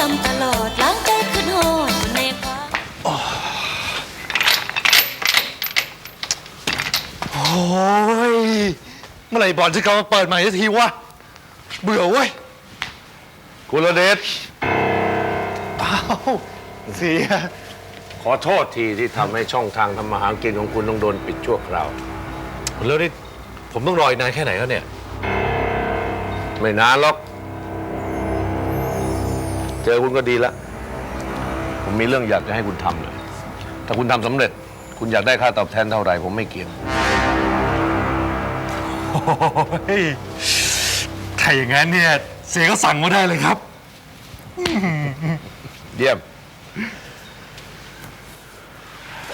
จำตลอดล้างใจขึ้นหอดในความโอ้ยเมื่อไหร่บอลจะกลับมาเปิดใหม่สักทีวะเบื่อเว้ยคุณระเดชอ้าวเสียขอโทษทีที่ทำให้ช่องทางทำมาหากินของคุณต้องโดนปิดชั่วคราว แล้วนี่ผมต้องรออีกนานแค่ไหนแล้วเนี่ย ไม่นานหรอก เจอคุณก็ดีแล้วผมมีเรื่องอยากจะให้คุณทำหน่อยถ้าคุณทำสำเร็จ คุณอยากได้ค่าตอบแทนเท่าไหร่ผมไม่เกี่ยงโอ้ยถ้าอย่างนั้นเนี่ยเสียก็สั่งมาได้เลยครับ เยี่ยม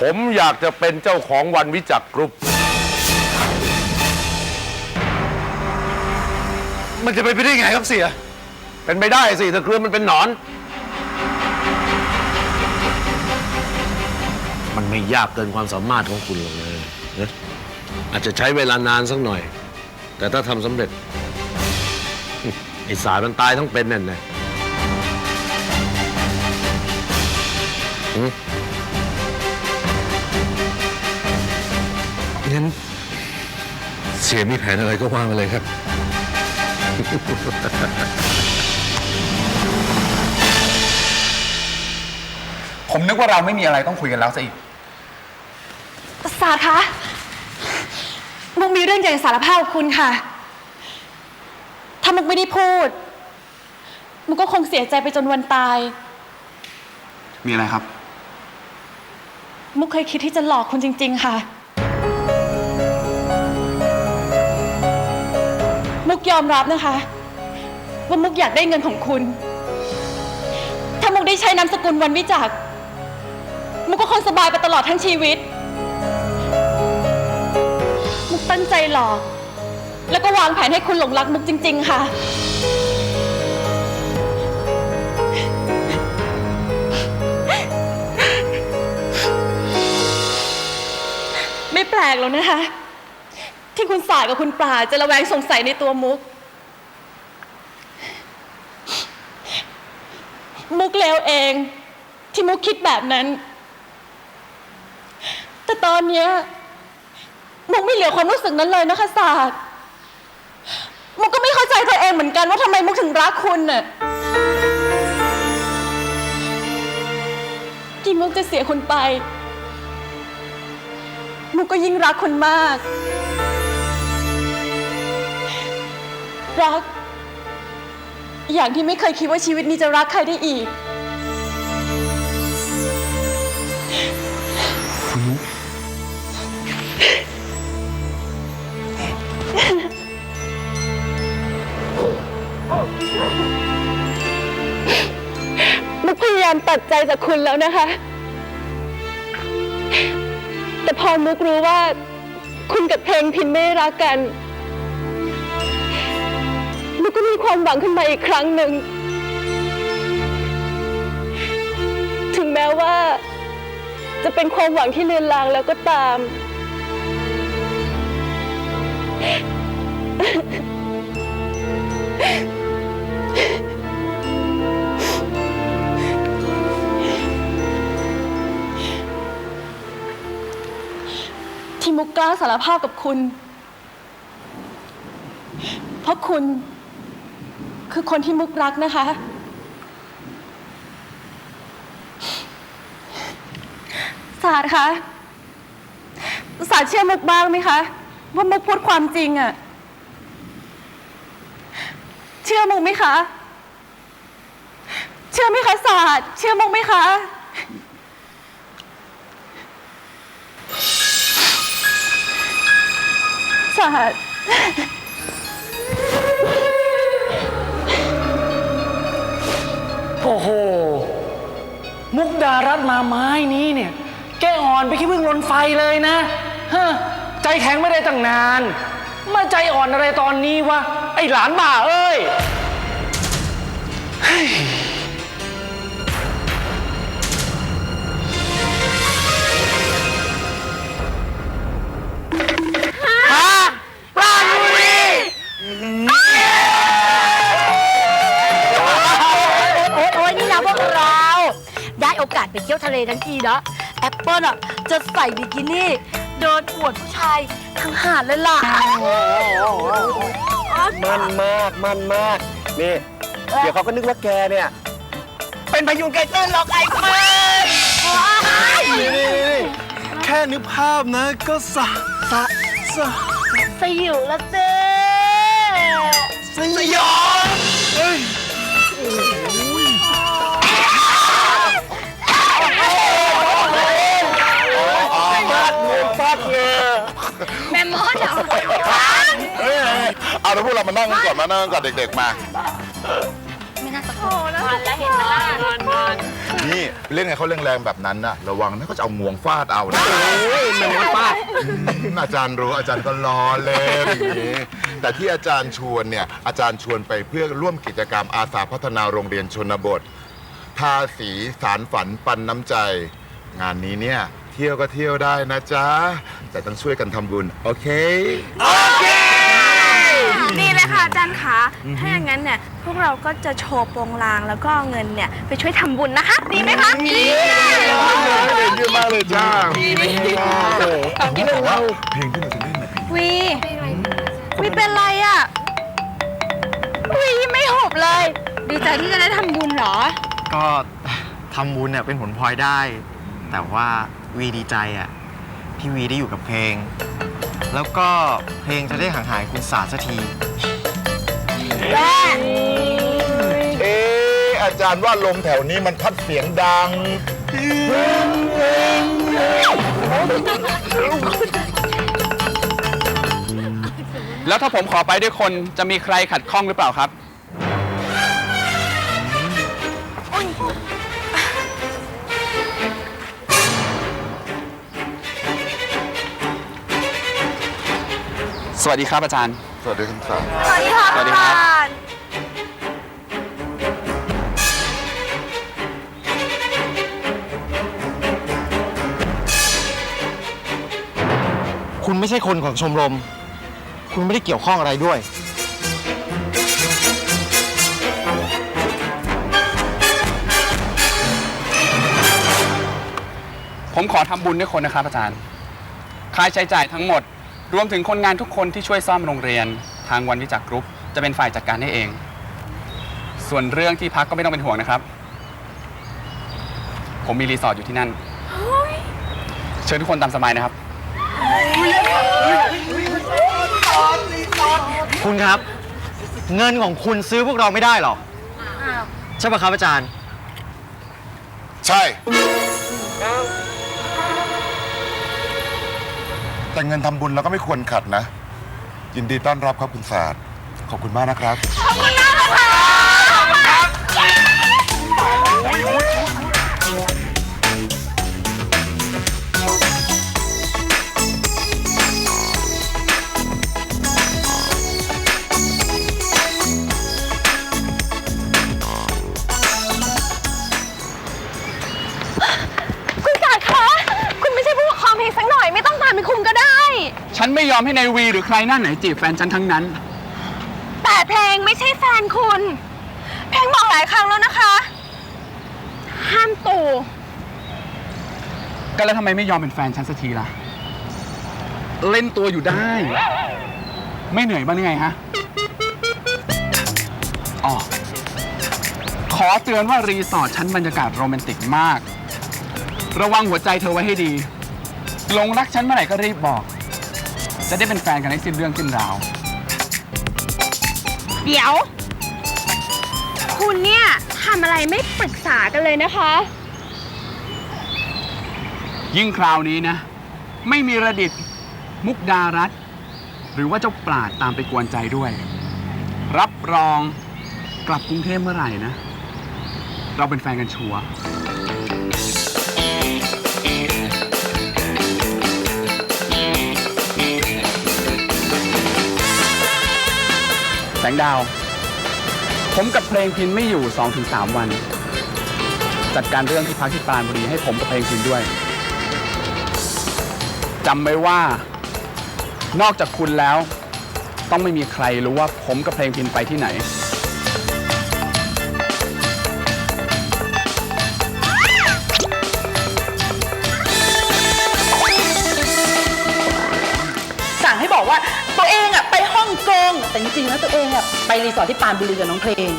ผมอยากจะเป็นเจ้าของวันวิจักรกรุ๊ป มันจะไปนไปได้ไงครับเสีย เป็นไปได้สิถ้าเครือมันเป็นหนอน มันไม่ยากเกินความสามารถของคุณหรอกเลยนะอาจจะใช้เวลานานสักหน่อย แต่ถ้าทำสำเร็จ ไอ้สารมันตายทั้งเป็นแน่นนะงั้นเสียมีแผนอะไรก็ว่ามาเลยครับ ผมนึกว่าเราไม่มีอะไรต้องคุยกันแล้วซะอีก ศาสตร์คะมุกมีเรื่องอยากจะสารภาพกับคุณค่ะ ถ้ามุกไม่ได้พูด มุกก็คงเสียใจไปจนวันตาย มีอะไรครับ มุกเคยคิดที่จะหลอกคุณจริง ๆ ค่ะ มุกยอมรับนะคะ ว่ามุกอยากได้เงินของคุณ ถ้ามุกได้ใช้นามสกุลวันวิจักรมุ กก็คงสบายไปตลอดทั้งชีวิต มุกตั้งใจหลอก แล้วก็วางแผนให้คุณหลงรักมุกจริง ๆ ค่ะ ไม่แปลกหรอกนะคะ ที่คุณสายกับคุณปราจะระแวงสงสัยในตัวมุก มุกเลวเอง ที่มุกคิดแบบนั้น ตอนเนี้ยมุกไม่เหลือความรู้สึกนั้นเลยนะคะศาสตร์มุกก็ไม่เข้าใจตัวเองเหมือนกันว่าทำไมมุกถึงรักคุณน่ะที่มุกจะเสียคุณไป มุกก็ยิ่งรักคุณมาก รัก อย่างที่ไม่เคยคิดว่าชีวิตนี้จะรักใครได้อีก มุกพยายามตัดใจจากคุณแล้วนะคะ แต่พอมุกรู้ว่าคุณกับเพลงพินไม่ได้รักกัน มุกก็มีความหวังขึ้นมาอีกครั้งหนึ่ง ถึงแม้ว่า จะเป็นความหวังที่เลือนลางแล้วก็ตาม ที่มุกกล้าสารภาพกับคุณ เพราะคุณ คือคนที่มุกรักนะคะ ศาสตร์คะศาสตร์เชื่อมุกบ้างไหมคะ ว่ามุกพูดความจริงอะเชื่อมุกไหมคะ เชื่อไหมคะศาสตร์เชื่อมุกไหมคะ ศาสตร์ โอ้โห มุกดารัตมาไม้นี้เนี่ย แกอ่อนไปแค่เพิ่งลนไฟเลยนะฮะใจแข็งไม่ได้ตั้งนาน มาใจอ่อนอะไรตอนนี้วะ ไอหลานบ่าเอ้ยโอ๊ย เที่ยวทะเลทั้งทีนะแอปเปิลอะจะใส่บิกินี่เดินอวดผู้ชายทั้งหาดเลยล่ะมันมากมันมาก นี่ เดี๋ยวเขาก็นึกว่าแกเนี่ย เป็นพยุงไกเติ้ลหรอกไอ้เปิ้ลนี่นี่นี่แค่นึกภาพนะก็สะสะสะสยิวละเจ้สยอง เหรอเฮ้ยเอาแล้วพวกเรามานั่งกันก่อนมานั่งกันก่อนเด็กๆมา ไม่น่าตะโกนมันแล้วเห็นมันล่ะมันมันนี่เล่นไงเขาแรงๆแบบนั้นนะระวังนะเขาจะเอางวงฟาดเอานะมันมดฟาดอาจารย์รู้อาจารย์ก็ล้อเล่นอย่างนี้แต่ที่อาจารย์ชวนเนี่ยอาจารย์ชวนไปเพื่อร่วมกิจกรรมอาสาพัฒนาโรงเรียนชนบททาสีสารฝันปันน้ำใจ งานนี้เนี่ย เที่ยวก็เที่ยวได้นะจ๊ะ แต่ต้องช่วยกันทำบุญ โอเคดีเลยค่ะอาจารย์คะถ้าอย่างนั้นเนี่ยพวกเราก็จะโชว์โปรงลางแล้วก็เอาเงินเนี่ยไปช่วยทำบุญนะคะดีไหมคะดีเยี่ยมมากเลยจ้าวีวีเป็นไรอะวีไม่หบเลย ดีใจที่จะได้ทำบุญเหรอ ก็ทำบุญเนี่ยเป็นผลพลอยได้ แต่ว่าวีดีใจอะพี่วีได้อยู่กับเพลง แล้วก็เพลงจะได้ห่างหายคุณสาสักทีเอ๊ะอาจารย์ว่าลมแถวนี้มันพัดเสียงดังแล้วถ้าผมขอไปด้วยคนจะมีใครขัดข้องหรือเปล่าครับ วัสดีครับอาจารย์ สวัสดีคุณสารสวัสดีค่ะสวัสดีครับ อาจารย์คุณไม่ใช่คนของชมรม คุณไม่ได้เกี่ยวข้องอะไรด้วย ผมขอทำบุญด้วยคนนะครับอาจารย์ ค่าใช้จ่ายทั้งหมด รวมถึงคนงานทุกคนที่ช่วยซ่อมโรงเรียน ทางวันวิจักรกรุ๊ปจะเป็นฝ่ายจัดการให้เอง ส่วนเรื่องที่พักก็ไม่ต้องเป็นห่วงนะครับ ผมมีรีสอร์ทอยู่ที่นั่น เชิญทุกคนตามสบายนะครับ คุณครับ เงินของคุณซื้อพวกเราไม่ได้หรอกใช่ปะครับอาจารย์ ใช่ แต่เงินทำบุญเราก็ไม่ควรขัดนะ ยินดีต้อนรับครับคุณศาสตร์ขอบคุณมากนะครับคุณ ยอมให้นายวีหรือใครหน้าไหนจีบแฟนฉันทั้งนั้น แต่เพลงไม่ใช่แฟนคุณ เพลงบอกหลายครั้งแล้วนะคะ ห้ามตู่ก็แล้วทำไมไม่ยอมเป็นแฟนฉันสักทีล่ะ เล่นตัวอยู่ได้ ไม่เหนื่อยบ้างหรือไงฮะอ๋อขอเตือนว่ารีสอร์ทชั้นบรรยากาศโรแมนติกมาก ระวังหัวใจเธอไว้ให้ดีหลงรักฉันเมื่อไหร่ก็รีบบอก จะได้เป็นแฟนกันให้สิ้นเรื่องสิ้นราว เดี๋ยว คุณเนี่ยทำอะไรไม่ปรึกษากันเลยนะคะ ยิ่งคราวนี้นะ ไม่มีระดิษฐ์มุกดารัตน์หรือว่าเจ้าปราดตามไปกวนใจด้วย รับรองกลับกรุงเทพเมื่อไหร่นะ เราเป็นแฟนกันชัวร์ งดาว ผมกับเพลงพินไม่อยู่ 2-3 วัน จัดการเรื่องที่พักที่ปรานบุรีให้ผมกับเพลงพินด้วยจำไว้ว่า นอกจากคุณแล้ว ต้องไม่มีใครรู้ว่าผมกับเพลงพินไปที่ไหน แต่จริงๆแล้วตัวเองอะไปรีสอร์ทที่ปรานบุรีกับน้องเพลง